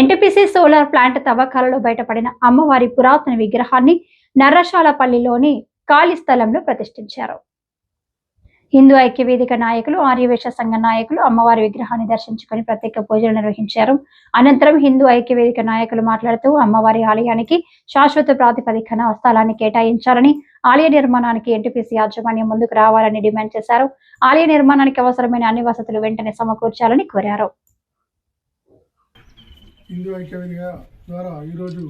NTPC solar plant తవ్వకాలలో బయటపడిన అమ్మవారి పురాతన విగ్రహాన్ని నర్రశాలపల్లిలోని ఖాళీ స్థలంలో ప్రతిష్ఠించారు. హిందూ ఐక్య వేదిక నాయకులు ఆర్యవేశ సంఘ నాయకులు అమ్మవారి విగ్రహాన్ని దర్శించుకొని ప్రత్యేక పూజలు నిర్వహించారు. అనంతరం హిందూ ఐక్య వేదిక నాయకులు మాట్లాడుతూ అమ్మవారి ఆలయానికి శాశ్వత ప్రాతిపదికన స్థలాన్ని కేటాయించాలని ఆలయ నిర్మాణానికి ఎన్టీపీసీ యాజమాన్యం ముందుకు రావాలని డిమాండ్ చేశారు. ఆలయ నిర్మాణానికి అవసరమైన అన్ని వసతులు వెంటనే సమకూర్చాలని కోరారు. హిందూ ఐక్యవేదిక ద్వారా ఈరోజు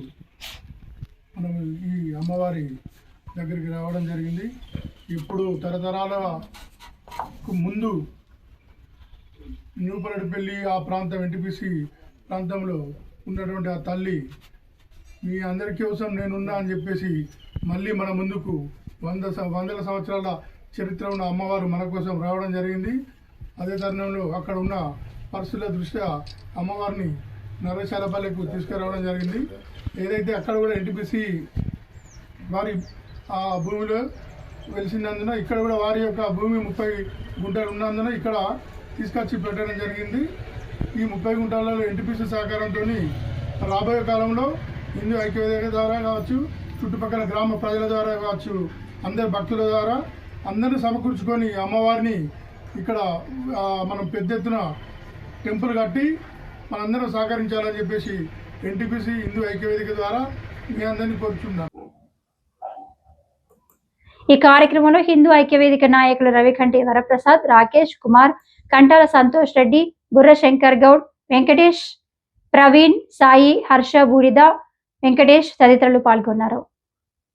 మనం ఈ అమ్మవారి దగ్గరికి రావడం జరిగింది. ఇప్పుడు తరతరాల ముందు న్యూపరడిపల్లి ఆ ప్రాంతం ఎన్టీపీసీ ప్రాంతంలో ఉన్నటువంటి ఆ తల్లి మీ అందరి కోసం నేనున్నా అని చెప్పేసి మళ్ళీ మన ముందుకు వంద వందల సంవత్సరాల చరిత్ర ఉన్న అమ్మవారు మన కోసం రావడం జరిగింది. అదే తరుణంలో అక్కడ ఉన్న పరిస్థితుల దృష్ట్యా అమ్మవారిని నరశాలపల్లికి తీసుకురావడం జరిగింది. ఏదైతే అక్కడ కూడా ఎన్టీపీసీ వారి ఆ భూమిలో వెలిసినందున ఇక్కడ కూడా వారి యొక్క భూమి ముప్పై గుంటలు ఉన్నందున ఇక్కడ తీసుకొచ్చి పెట్టడం జరిగింది. ఈ ముప్పై గుంటలలో ఎన్టీపీసీ సహకారంతో రాబోయే కాలంలో హిందూ ఐక్యవేదిక ద్వారా కావచ్చు చుట్టుపక్కల గ్రామ ప్రజల ద్వారా కావచ్చు అందరి భక్తుల ద్వారా అందరిని సమకూర్చుకొని అమ్మవారిని ఇక్కడ మనం పెద్ద ఎత్తున టెంపుల్ కట్టి మనందరం సహకరించాలని చెప్పేసి ఎన్టీపీసీ హిందూ ఐక్యవేదిక ద్వారా మీ అందరినీ కోరుచున్నాను ఈ కార్యక్రమంలో హిందూ ఐక్యవేదిక నాయకులు రవికంటి వరప్రసాద్ రాకేష్ కుమార్ కంటాల సంతోష్ రెడ్డి బుర్ర శంకర్ గౌడ్ వెంకటేష్ ప్రవీణ్ సాయి హర్ష బూడిద వెంకటేష్ తదితరులు పాల్గొన్నారు.